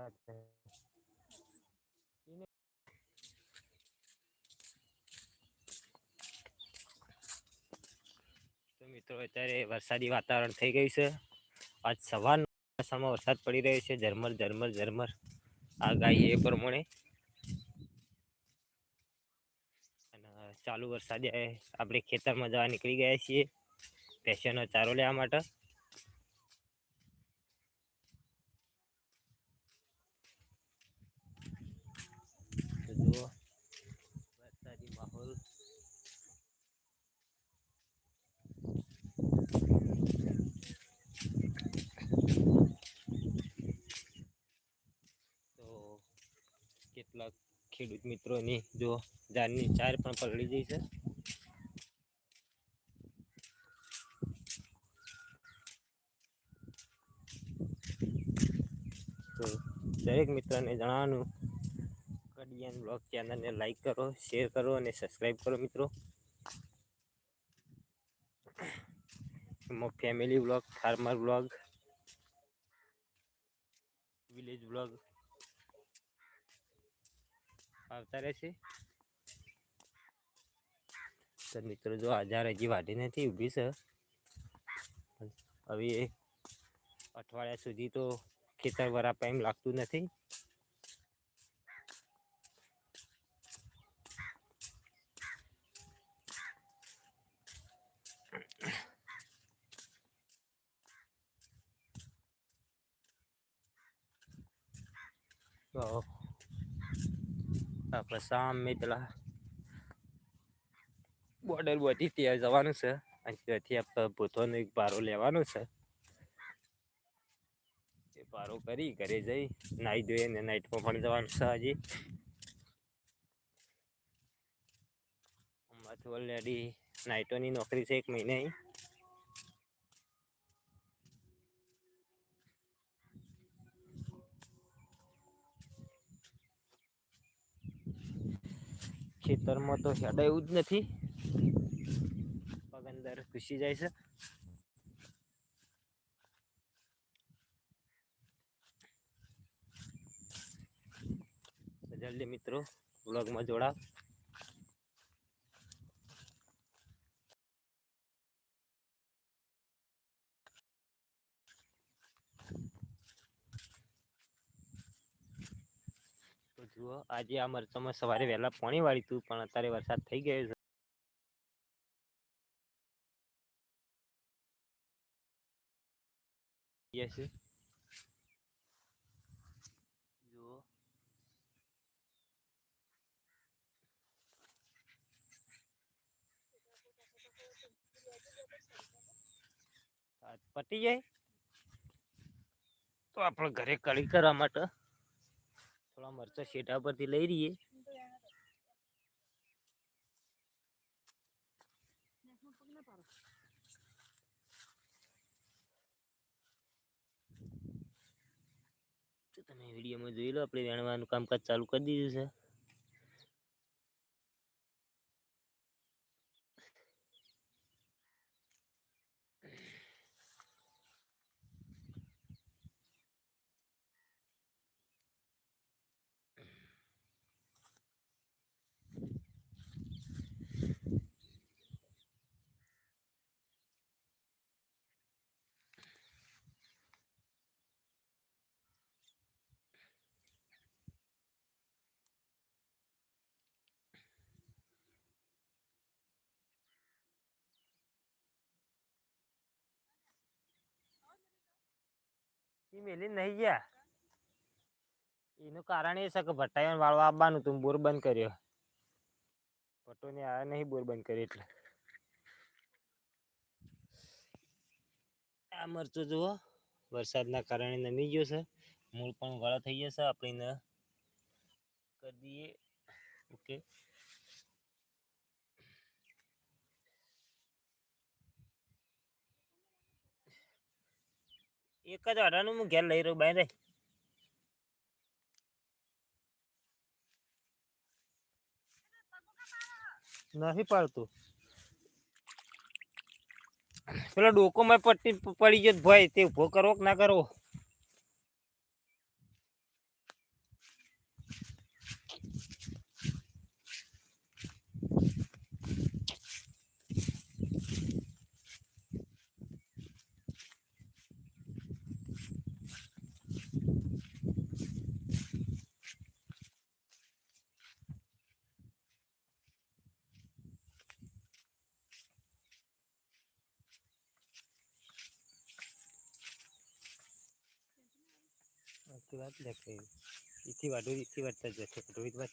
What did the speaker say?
ખાતર તો મિત્રો, અત્યારે વરસાદી વાતાવરણ થઈ ગયું છે. આજ સવારના સમયમાં વરસાદ પડી રહ્યો છે. ઝરમર ઝરમર ઝરમર. આગાહી એ પ્રમાણે. ચાલુ વરસાદે આપણે ખેતરમાં જવા નીકળી ગયા છીએ. પેશનનો ચારો લેવા માટે. જુઓ વરસાદી માહોલ તો કેટલાક ખેડૂત મિત્રોની જો જાનની ચાર પણ પલળી ગઈ છે. તો દરેક મિત્રને જણાવવાનું કડિયાન બ્લોગ ચેનલને લાઈક કરો શેર કરો અને સબસ્ક્રાઈબ કરો મિત્રો. એમાં family blog farmer blog village blog આવતા રહેશે. તો મિત્રો જો હજાર હજી વાઢી નથી, ઊભી છે. હવે અઠવાડિયા સુધી તો ખેતર વરાપા એમ લાગતું નથી. તો આપણે સામે પેલા બોર્ડર બધી ત્યાં જવાનું છે અને ત્યાંથી આપણે ભૂતોનો એક ભારો લેવાનો છે. એ ભારો કરી ઘરે જઈ નાહી ધોઈ અને નાઇટમાં પણ જવાનું છે હજી. તો ઓલરેડી નાઇટોની નોકરી છે એક મહિને ખેતરમાં તો હેડાયું જ નથી. પગ અંદર ઘૂસી જાય છે. જલ્દી મિત્રો વ્લોગમાં જોડાવ જુઓ. આજે આ મરચામાં સવારે વહેલા પાણી વાળી હતું પણ અત્યારે વરસાદ થઈ ગયો છે. પટી જાય? તો આપણે ઘરે કળી કરવા માટે થોડા મરચા શેઠા પરથી લઈ રહીએ. તો તમે વિડીયોમાં જોઈ લો, આપણે વેણવાનું કામકાજ ચાલુ કરી દીધું છે. એ મેલી નહીં ગયા. એનું કારણ એ છે કે ભટ્ટાઈ વાળવા આવવાનું તું બોર બંધ કર્યો. ભટ્ટોને આ નહીં બોર બંધ કર્યો એટલે. આ મરચું જુઓ, વરસાદના કારણે નમી ગયો છે. મૂળ પણ વાળા થઈ જશે આપણે કરી દઈએ. ઓકે. એક જ વાડાનું હું ઘેર લઈ રહ્યો બાય રે. નથી પાડતું. પેલો ડોકોમાં પટ્ટી પ- પડી ગયો ભાઈ તે ઊભો કરવો કે ના કરવો? વાત કે ઈથી વાટો ઈથી વાટતા જશે. રોહિત વાત